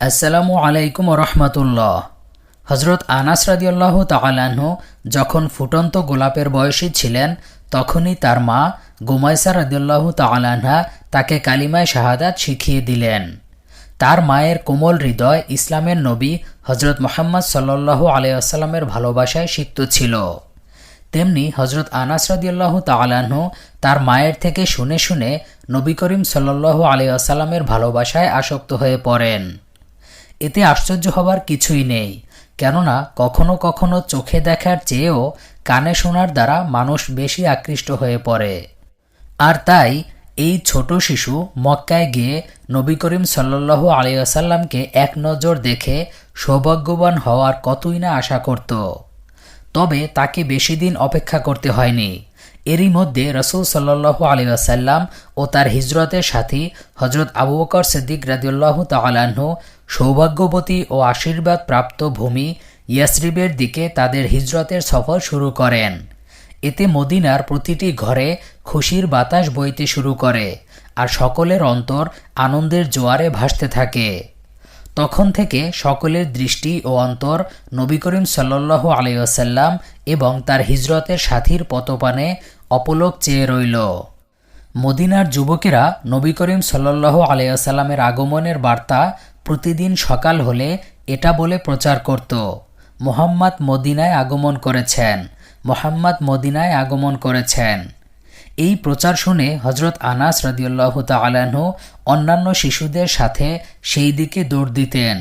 আসসালামু আলাইকুম রহমতুল্লাহ। হজরত আনাস রাদিউল্লাহ তালাহ যখন ফুটন্ত গোলাপের বয়সী ছিলেন, তখনই তার মা গুমাইসা রাদিউল্লাহ তালাহা তাকে কালিমায় শাহাদাত শিখিয়ে দিলেন। তার মায়ের কোমল হৃদয় ইসলামের নবী হজরত মোহাম্মদ সাল্লাহ আলাইসাল্লামের ভালোবাসায় সিক্ত ছিল। তেমনি হজরত আনাস রাদিউল্লাহ তালাহ তার মায়ের থেকে শুনে শুনে নবী করিম সাল্লাহ আলাইসাল্লামের ভালোবাসায় আসক্ত হয়ে পড়েন। এতে আশ্চর্য হবার কিছুই নেই। কেননা কখনো কখনো চোখে দেখার চেয়েও কানে শোনার দ্বারা মানুষ বেশি আকৃষ্ট হয়ে পড়ে। আর তাই এই ছোট শিশু মক্কায় গিয়ে নবী করিম সাল্লাহ আলিয়াসাল্লামকে এক নজর দেখে সৌভাগ্যবান হওয়ার কতই না আশা করত। তবে তাকে বেশি দিন অপেক্ষা করতে হয়নি। এরই মধ্যে রসুল সাল্লাহ আলিয়াসাল্লাম ও তার হিজরতের সাথী হজরত আবু বকর সিদ্দিক রাদিউল্লাহ তালাহ সৌভাগ্যবতী ও আশীর্বাদ প্রাপ্ত ভূমি ইয়াসরিবের দিকে তাদের হিজরতের সফর শুরু করেন। এতে মদিনার প্রতিটি ঘরে খুশির বাতাস বইতে শুরু করে আর সকলের অন্তর আনন্দের জোয়ারে ভাসতে থাকে। তখন থেকে সকলের দৃষ্টি ও অন্তর নবী করিম সাল্লাহ আলাইসাল্লাম এবং তার হিজরতের সাথীর পতপানে অপলোক চেয়ে রইল। মদিনার যুবকেরা নবী করিম সাল্লাহ আলাইসাল্লামের আগমনের বার্তা প্রতিদিন সকাল হলে এটা বলে প্রচার করত। মোহাম্মদ মদিনায় আগমন করেছেন। মোহাম্মদ মদিনায় আগমন করেছেন। এই প্রচার শুনে হজরত আনাস রদিউল্লাহ তালাহ অন্যান্য শিশুদের সাথে সেই দিকে দৌড় দিতেন।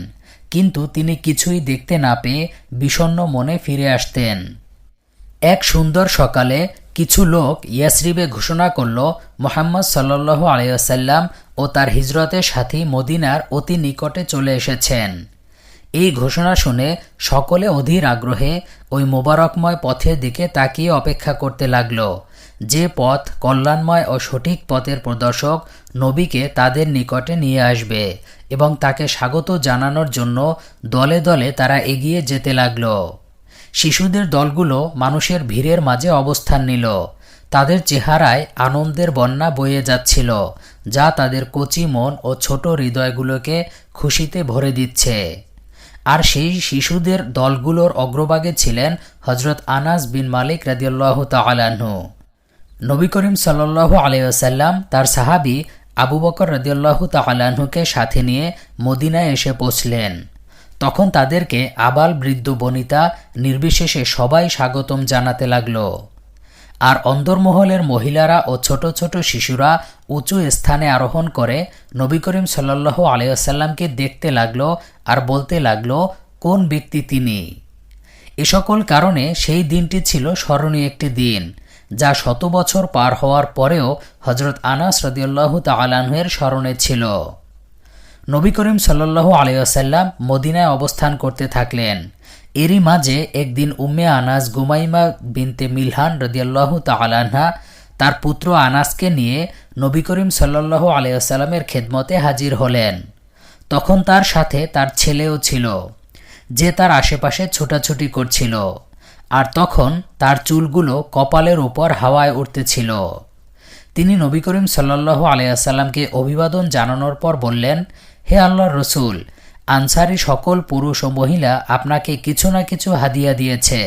কিন্তু তিনি কিছুই দেখতে না পেয়ে বিষণ্ন মনে ফিরে আসতেন। এক সুন্দর সকালে কিছু লোক ইয়াসরিবে ঘোষণা করল, মোহাম্মদ সাল্লাহ আলিয়াসাল্লাম ও তার হিজরতের সাথী মদিনার অতি নিকটে চলে এসেছেন। এই ঘোষণা শুনে সকলে অধীর আগ্রহে ওই মোবারকময় পথের দিকে তাকিয়ে অপেক্ষা করতে লাগল। যে পথ কল্যাণময় ও সঠিক পথের প্রদর্শক নবীকে তাদের নিকটে নিয়ে আসবে এবং তাকে স্বাগত জানানোর জন্য দলে দলে তারা এগিয়ে যেতে লাগল। শিশুদের দলগুলো মানুষের ভিড়ের মাঝে অবস্থান নিল। তাদের চেহারায় আনন্দের বন্যা বয়ে যাচ্ছিল, যা তাদের কচি মন ও ছোট হৃদয়গুলোকে খুশিতে ভরে দিচ্ছে। আর সেই শিশুদের দলগুলোর অগ্রভাগে ছিলেন হজরত আনাস বিন মালিক রাদিউল্লাহ তালাহু নবী করিম সাল্লাহ আলিয়াসাল্লাম তার সাহাবি আবু বকর রদিউল্লাহ তালাহুকে সাথে নিয়ে মদিনায় এসে পৌঁছলেন। তখন তাদেরকে আবাল বৃদ্ধ বনিতা নির্বিশেষে সবাই স্বাগতম জানাতে লাগল। আর অন্দরমহলের মহিলারা ও ছোট ছোট শিশুরা উঁচু স্থানে আরোহণ করে নবী করিম সাল্লাহ আলিয়াসাল্লামকে দেখতে লাগল আর বলতে লাগল, কোন ব্যক্তি তিনি? এ সকল কারণে সেই দিনটি ছিল স্মরণীয় একটি দিন, যা শত বছর পার হওয়ার পরেও হজরত আনাস রদিউল্লাহ তালাহের স্মরণে ছিল। নবী করিম সাল্লাহ আলিয়াসাল্লাম মদিনায় অবস্থান করতে থাকলেন। এরই মাঝে একদিন উম্মে আনাস গুমাইমা বিনতে মিলহান রদিয়াল্লাহ তালাহা তার পুত্র আনাসকে নিয়ে নবী করিম সাল্লাহ আলিয়াসাল্লামের খেদমতে হাজির হলেন। তখন তার সাথে তার ছেলেও ছিল, যে তার আশেপাশে ছোটাছুটি করছিল। আর তখন তার চুলগুলো কপালের উপর হাওয়ায় উঠতেছিল তিনি নবী করিম সাল্লাহ আলিয়াসাল্লামকে অভিবাদন জানানোর পর বললেন হে আল্লাহর রসুল, আনসারি সকল পুরুষ ও মহিলা আপনাকে কিছু না কিছু হাদিয়া দিয়েছে,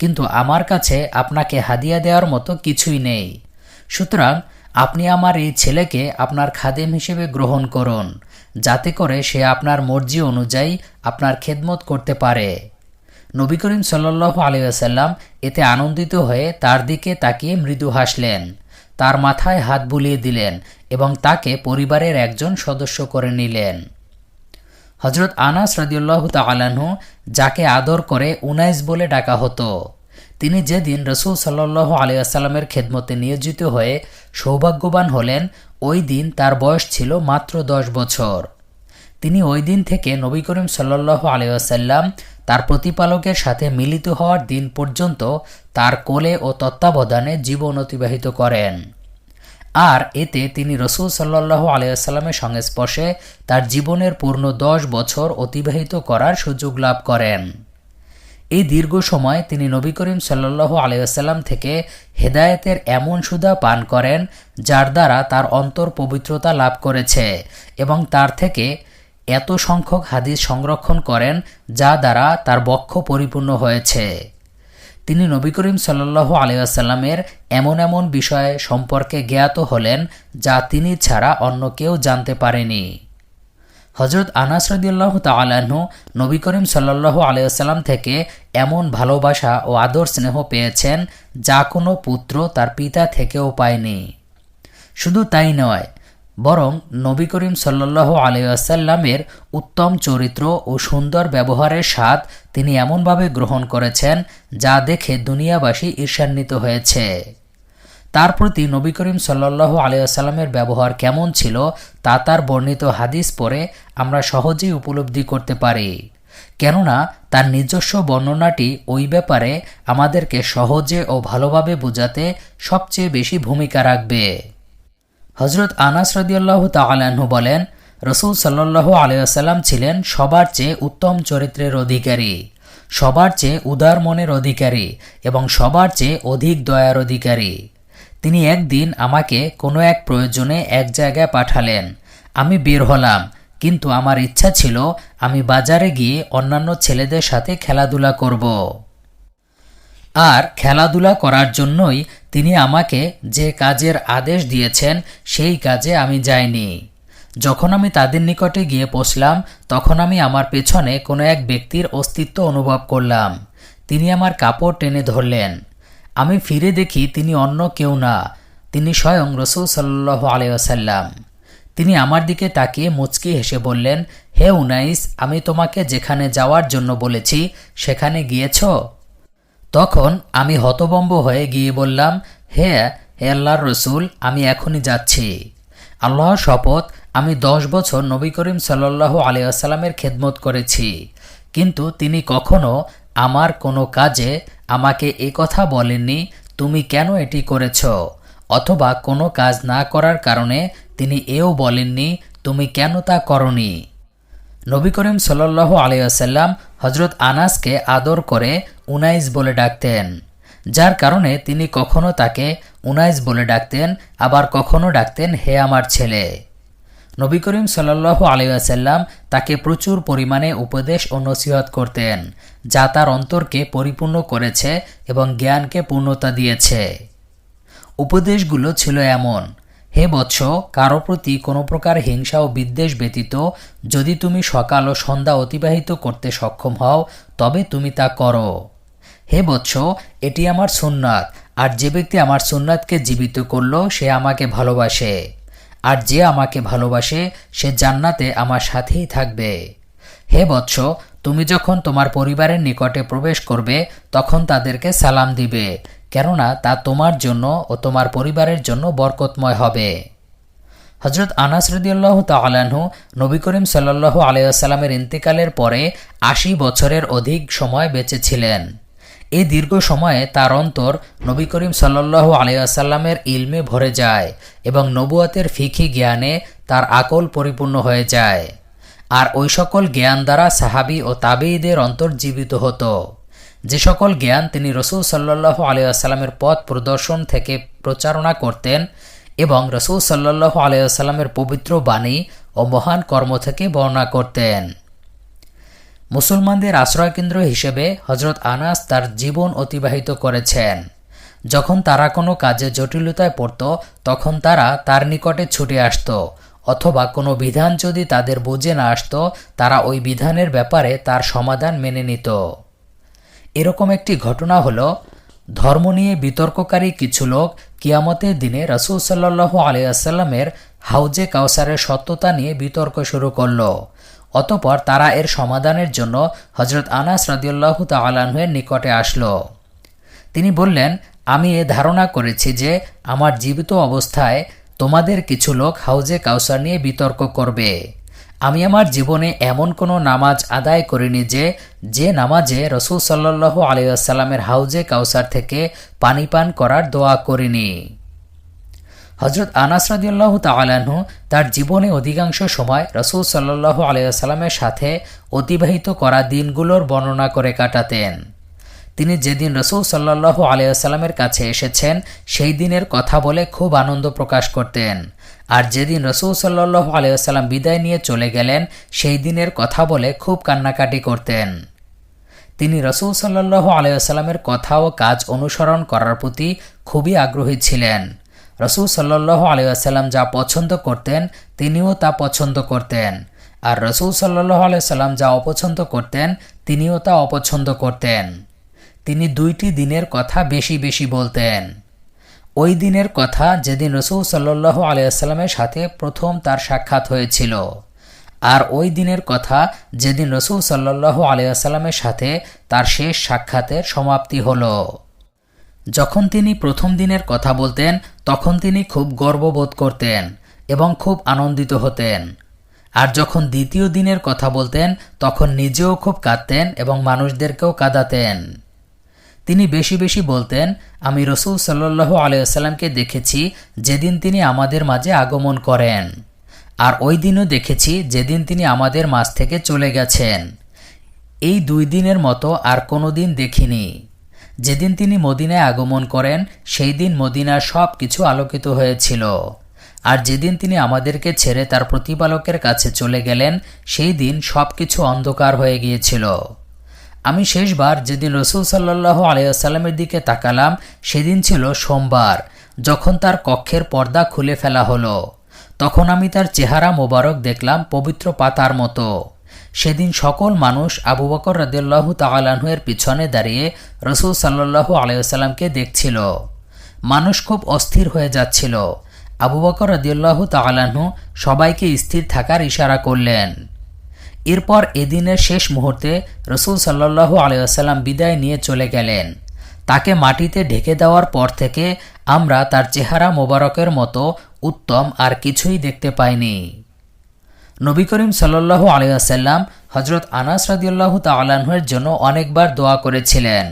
কিন্তু আমার কাছে আপনাকে হাদিয়া দেওয়ার মতো কিছুই নেই। সুতরাং আপনি আমার এই ছেলেকে আপনার খাদেম হিসেবে গ্রহণ করুন, যাতে করে সে আপনার মর্জি অনুযায়ী আপনার খেদমত করতে পারে। নবী করিম সাল্লাহ আলিয়াসাল্লাম এতে আনন্দিত হয়ে তার দিকে তাকিয়ে মৃদু হাসলেন। তার মাথায় হাত বুলিয়ে দিলেন এবং তাকে পরিবারের একজন সদস্য করে নিলেন। হজরত আনাস রাদিউল্লাহ তালাহু যাকে আদর করে উনাইস বলে ডাকা হতো। তিনি যেদিন রসুল সাল্লাহ আলিয়াসাল্লামের খেদমতে নিয়োজিত হয়ে সৌভাগ্যবান হলেন, ওই দিন তার বয়স ছিল মাত্র দশ বছর। তিনি ওই দিন থেকে নবী করিম সাল্লাহ আলিয়াসাল্লাম তার প্রতিপালকের সাথে মিলিত হওয়ার দিন পর্যন্ত তার কোলে ও তত্ত্বাবধানে জীবন অতিবাহিত করেন। আর এতে তিনি রসুল সাল্লাহ আলিয়াস্লামের সংস্পর্শে তার জীবনের পূর্ণ দশ বছর অতিবাহিত করার সুযোগ লাভ করেন। এই দীর্ঘ সময় তিনি নবী করিম সাল্লাহ আলিয়াস্লাম থেকে হেদায়েতের এমন সুধা পান করেন যার দ্বারা তার অন্তর পবিত্রতা লাভ করেছে এবং তার থেকে এত সংখ্যক হাদিস সংরক্ষণ করেন যা দ্বারা তার বক্ষ পরিপূর্ণ হয়েছে। তিনি নবী করিম সাল্লাহ আলিয়াসাল্লামের এমন এমন বিষয় সম্পর্কে জ্ঞাত হলেন যা তিনি ছাড়া অন্য কেউ জানতে পারেনি। হজরত আনাস রদিয়াল্লাহ তালাহ্ন নবী করিম সাল্লাহ আলিয়াল্লাম থেকে এমন ভালোবাসা ও আদর স্নেহ পেয়েছেন যা কোনো পুত্র তার পিতা থেকেও পায়নি। শুধু তাই নয় বরং নবী করিম সাল্লাহ আলিয়াসাল্লামের উত্তম চরিত্র ও সুন্দর ব্যবহারের স্বাদ তিনি এমনভাবে গ্রহণ করেছেন যা দেখে দুনিয়াবাসী ঈর্ষান্বিত হয়েছে। তার প্রতি নবী করিম সাল্লাহ আলিয়াসাল্লামের ব্যবহার কেমন ছিল তা তার বর্ণিত হাদিস পরে আমরা সহজেই উপলব্ধি করতে পারি। কেননা তার নিজস্ব বর্ণনাটি ওই ব্যাপারে আমাদেরকে সহজে ও ভালোভাবে বোঝাতে সবচেয়ে বেশি ভূমিকা রাখবে। হজরত আনাস রদিয়াল্লাহ তালাহু বলেন, রসুল সাল্লাহ আলিয়াসাল্লাম ছিলেন সবার চেয়ে উত্তম চরিত্রের অধিকারী, সবার চেয়ে উদার মনের অধিকারী এবং সবার চেয়ে অধিক দয়ার অধিকারী। তিনি একদিন আমাকে কোনো এক প্রয়োজনে এক জায়গায় পাঠালেন। আমি বের হলাম, কিন্তু আমার ইচ্ছা ছিল আমি বাজারে গিয়ে অন্যান্য ছেলেদের সাথে খেলাধুলা করব। আর খেলাধুলা করার জন্যই তিনি আমাকে যে কাজের আদেশ দিয়েছেন, সেই কাজে আমি যাইনি। যখন আমি তাদের নিকটে গিয়ে পৌঁছলাম, তখন আমি আমার পেছনে কোনো এক ব্যক্তির অস্তিত্ব অনুভব করলাম। তিনি আমার কাপড় টেনে ধরলেন। আমি ফিরে দেখি তিনি অন্য কেউ না, তিনি স্বয়ং রসুল সাল্লাহ আলিয়াসাল্লাম তিনি আমার দিকে তাকিয়ে মুচকি হেসে বললেন, হে উনাইস, আমি তোমাকে যেখানে যাওয়ার জন্য বলেছি, সেখানে গিয়েছ? তখন আমি হতবম্ব হয়ে গিয়ে বললাম, হে হে আল্লাহর রসুল, আমি এখনই যাচ্ছি। আল্লাহর শপথ আমি দশ বছর নবী করিম সাল্লাহ আলিয়াসাল্লামের খেদমত করেছি। কিন্তু তিনি কখনো আমার কোনো কাজে আমাকে এ কথা বলেননি, তুমি কেন এটি করেছ? অথবা কোনো কাজ না করার কারণে তিনি এও বলেননি, তুমি কেন তা করনি? নবী করিম সাল্লাহ আলিয়াসাল্লাম হজরত আনাসকে আদর করে উনাইস বলে ডাকতেন, যার কারণে তিনি কখনো তাকে উনাইস বলে ডাকতেন, আবার কখনো ডাকতেন, হে আমার ছেলে। নবী করিম সাল্লাহ আলিয়াসাল্লাম তাকে প্রচুর পরিমাণে উপদেশ ও নসিহত করতেন, যা তার অন্তরকে পরিপূর্ণ করেছে এবং জ্ঞানকে পূর্ণতা দিয়েছে। উপদেশগুলো ছিল এমন হে বৎস, কারও প্রতি কোনো প্রকার হিংসা ও বিদ্বেষ ব্যতীত, যদি তুমি সকাল ও সন্ধ্যা অতিবাহিত করতে সক্ষম হও, তবে তুমি তা করো। হে বৎস, এটি আমার সুন্নাত, আর যে ব্যক্তি আমার সুন্নাতকে জীবিত করল, সে আমাকে ভালোবাসে। আর যে আমাকে ভালোবাসে, সে জান্নাতে আমার সাথেই থাকবে। হে বৎস, তুমি যখন তোমার পরিবারের নিকটে প্রবেশ করবে, তখন তাদেরকে সালাম দিবে। কেননা তা তোমার জন্য ও তোমার পরিবারের জন্য বরকতময় হবে। হজরত আনাস রদিয়াল্লাহ তালাহু নবী করিম সাল্লাহ আলাইসাল্লামের ইন্তেকালের পরে আশি বছরের অধিক সময় বেঁচে ছিলেন। এই দীর্ঘ সময়ে তার অন্তর নবী করিম সাল্লাহ আলিয়াসাল্লামের ইলমে ভরে যায় এবং নবুয়াতের ফিখি জ্ঞানে তার আকল পরিপূর্ণ হয়ে যায়। আর ওই সকল জ্ঞান দ্বারা সাহাবি ও তাবেইদের অন্তর্জীবিত হতো। যে সকল জ্ঞান তিনি রসুল সাল্লাহ আলিয়াসাল্লামের পথ প্রদর্শন থেকে প্রচারণা করতেন এবং রসুল সাল্লাহ আলিয়াসাল্লামের পবিত্র বাণী ও মহান কর্ম থেকে বর্ণনা করতেন। মুসলমানদের আশ্রয়কেন্দ্র হিসেবে হজরত আনাস তার জীবন অতিবাহিত করেছেন। যখন তারা কোনো কাজে জটিলতায় পড়ত, তখন তারা তার নিকটে ছুটে আসত, অথবা কোনো বিধান যদি তাদের বুঝে না আসত, তারা ওই বিধানের ব্যাপারে তার সমাধান মেনে নিত। এরকম একটি ঘটনা হলো, ধর্ম নিয়ে বিতর্ককারী কিছু লোক কিয়ামতের দিনে রসুল সাল্লাহ আলিয়াসাল্লামের হাউজে কাউসারের সত্যতা নিয়ে বিতর্ক শুরু করল। অতপর তারা এর সমাধানের জন্য হজরত আনাস রদিউল্লাহ তালাহের নিকটে আসলো। তিনি বললেন, আমি এ ধারণা করেছি যে আমার জীবিত অবস্থায় তোমাদের কিছু লোক হাউজে কাউসার নিয়ে বিতর্ক করবে। আমি আমার জীবনে এমন কোনো নামাজ আদায় করিনি যে যে নামাজে রসুল সাল্লাহ আলিয়াসাল্লামের হাউজে কাউসার থেকে পানি পান করার দোয়া করিনি। হজরত আনাস রাদিউল্লাহ তালাহু তার জীবনে অধিকাংশ সময় রসুল সাল্লাহ আলিয়াল্লামের সাথে অতিবাহিত করা দিনগুলোর বর্ণনা করে কাটাতেন। তিনি যেদিন রসুল সাল্লাহ আলিয়াল্লামের কাছে এসেছেন, সেই দিনের কথা বলে খুব আনন্দ প্রকাশ করতেন। আর যেদিন রসুল সাল্লাহ আলিয়াল্লাম বিদায় নিয়ে চলে গেলেন, সেই দিনের কথা বলে খুব কান্নাকাটি করতেন। তিনি রসুল সাল্লাহ আলাইসাল্লামের কথা ও কাজ অনুসরণ করার প্রতি খুবই আগ্রহী ছিলেন। রসুল সাল্লাহ আলাইসাল্লাম যা পছন্দ করতেন, তিনিও তা পছন্দ করতেন। আর রসুল সাল্লাহ আলাইসাল্লাম যা অপছন্দ করতেন, তিনিও তা অপছন্দ করতেন। তিনি দুইটি দিনের কথা বেশি বেশি বলতেন। ওই দিনের কথা যেদিন রসুল সাল্লাহ আলাইসাল্লামের সাথে প্রথম তার সাক্ষাৎ হয়েছিল, আর ওই দিনের কথা যেদিন রসুল সাল্লাহ আলিয়াসাল্লামের সাথে তার শেষ সাক্ষাতের সমাপ্তি হল। যখন তিনি প্রথম দিনের কথা বলতেন, তখন তিনি খুব গর্ববোধ করতেন এবং খুব আনন্দিত হতেন। আর যখন দ্বিতীয় দিনের কথা বলতেন, তখন নিজেও খুব কাঁদতেন এবং মানুষদেরকেও কাঁদাতেন। তিনি বেশি বেশি বলতেন, আমি রসুল সাল্লাহ আলাইসাল্লামকে দেখেছি যেদিন তিনি আমাদের মাঝে আগমন করেন। আর ওই দিনও দেখেছি যেদিন তিনি আমাদের মাঝ থেকে চলে গেছেন। এই দুই দিনের মতো আর কোনো দিন দেখিনি। যেদিন তিনি মদিনায় আগমন করেন, সেই দিন মদিনার সব কিছু আলোকিত হয়েছিল। আর যেদিন তিনি আমাদেরকে ছেড়ে তার প্রতিপালকের কাছে চলে গেলেন, সেই দিন সব কিছু অন্ধকার হয়ে গিয়েছিল। আমি শেষবার যেদিন রসুল সাল্লাহ আলিয়াসাল্লামের দিকে তাকালাম, সেদিন ছিল সোমবার, যখন তার কক্ষের পর্দা খুলে ফেলা হলো। তখন আমি তার চেহারা মোবারক দেখলাম, পবিত্র পাতার মতো। সেদিন সকল মানুষ আবু বকর রদিয়াল্লাহু তালাহুয়ের পিছনে দাঁড়িয়ে রসুল সাল্লাহু আলাইসাল্লামকে দেখছিল। মানুষ খুব অস্থির হয়ে যাচ্ছিল। আবু বকর রদিয়াল্লাহু তালাহু সবাইকে স্থির থাকার ইশারা করলেন। এরপর এদিনের শেষ মুহূর্তে রসুল সাল্লাহু আলাইসাল্লাম বিদায় নিয়ে চলে গেলেন। তাকে মাটিতে ঢেকে দেওয়ার পর থেকে আমরা তার চেহারা মোবারকের মতো উত্তম আর কিছুই দেখতে পাইনি। নবী করিম সাল্লাহ আলিয়াসাল্লাম হজরত আনাস রাদিউল্লাহ তালাহের জন্য অনেকবার দোয়া করেছিলেন।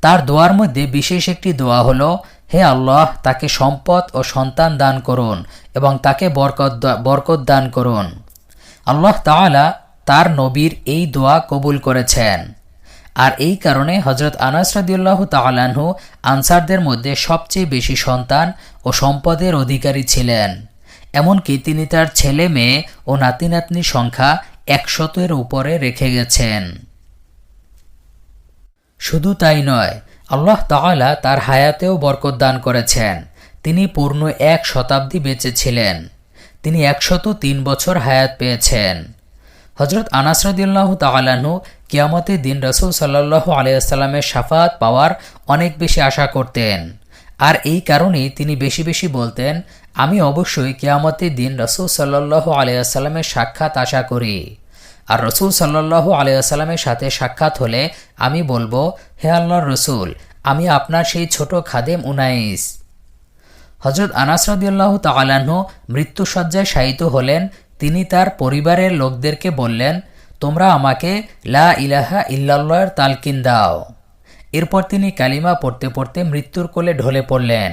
তার দোয়ার মধ্যে বিশেষ একটি দোয়া হলো, হে আল্লাহ, তাকে সম্পদ ও সন্তান দান করুন এবং তাকে বরকত বরকত দান করুন। আল্লাহ তাআলা তার নবীর এই দোয়া কবুল করেছেন। আর এই কারণে হজরত আনাস রাদিউল্লাহ তালাহু আনসারদের মধ্যে সবচেয়ে বেশি সন্তান ও সম্পদের অধিকারী ছিলেন। এমনকি তিনি তার ছেলে, মেয়ে ও নাতি নাতনি সংখ্যা একশতের উপরে রেখে গেছেন। শুধু তাই নয়, আল্লাহ তাআলা তার হায়াতেও বরকত দান করেছেন। তিনি পূর্ণ এক শতাব্দী বেঁচেছিলেন তিনি একশত তিন বছর হায়াত পেয়েছেন। হজরত আনাসরদুল্লাহ তালাহু কিয়ামতের দিন রসুল সাল্লাহ আলিয়াস্লামের সাফাত পাওয়ার অনেক বেশি আশা করতেন। আর এই কারণেই তিনি বেশি বেশি বলতেন, আমি অবশ্যই কিয়ামতের দিন রসুল সাল্লাহ আলিয়াস্লামের সাক্ষাৎ আশা করি। আর রসুল সাল্লাহ আলিয়াস্লামের সাথে সাক্ষাৎ হলে আমি বলব, হে আল্লাহর রসুল, আমি আপনার সেই ছোট খাদেম উনাইস। হজরত আনাসরদুল্লাহ তালাহ মৃত্যুসজ্জায় শায়িত হলেন তিনি তার পরিবারের লোকদেরকে বললেন, তোমরা আমাকে লা ইলাহা ইল্লাল্লাহর তালকিন দাও। এরপর তিনি কালিমা পড়তে পড়তে মৃত্যুর কোলে ঢলে পড়লেন।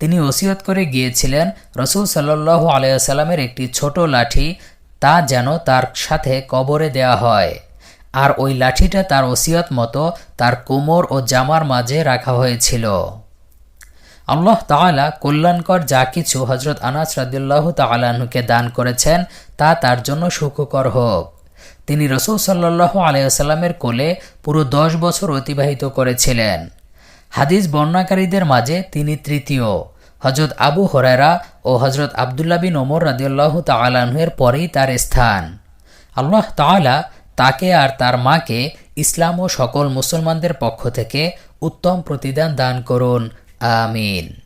তিনি ওসিয়ত করে গিয়েছিলেন, রসুল সাল্লাহ আলাইসাল্লামের একটি ছোট লাঠি তা যেন তার সাথে কবরে দেয়া হয়, আর ওই লাঠিটা তার ওসিয়ত মতো তার কোমর ও জামার মাঝে রাখা হয়েছিল। আল্লাহ তালা কল্যাণকর যা কিছু হজরত আনাস রাদিল্লাহ তালাহুকে দান করেছেন, তা তার জন্য সুখকর হোক। তিনি রসুল সাল্লাহ আলাইসাল্লামের কোলে পুরো দশ বছর অতিবাহিত করেছিলেন। হাদিস বর্ণাকারীদের মাঝে তিনি তৃতীয়। হজরত আবু হরারা ও হজরত আবদুল্লা বিন ওমর রাদিউল্লাহ তালাহের পরেই তার স্থান। আল্লাহ তালা তাকে আর তার মাকে ইসলাম ও সকল মুসলমানদের পক্ষ থেকে উত্তম প্রতিদান দান করুন। Amin.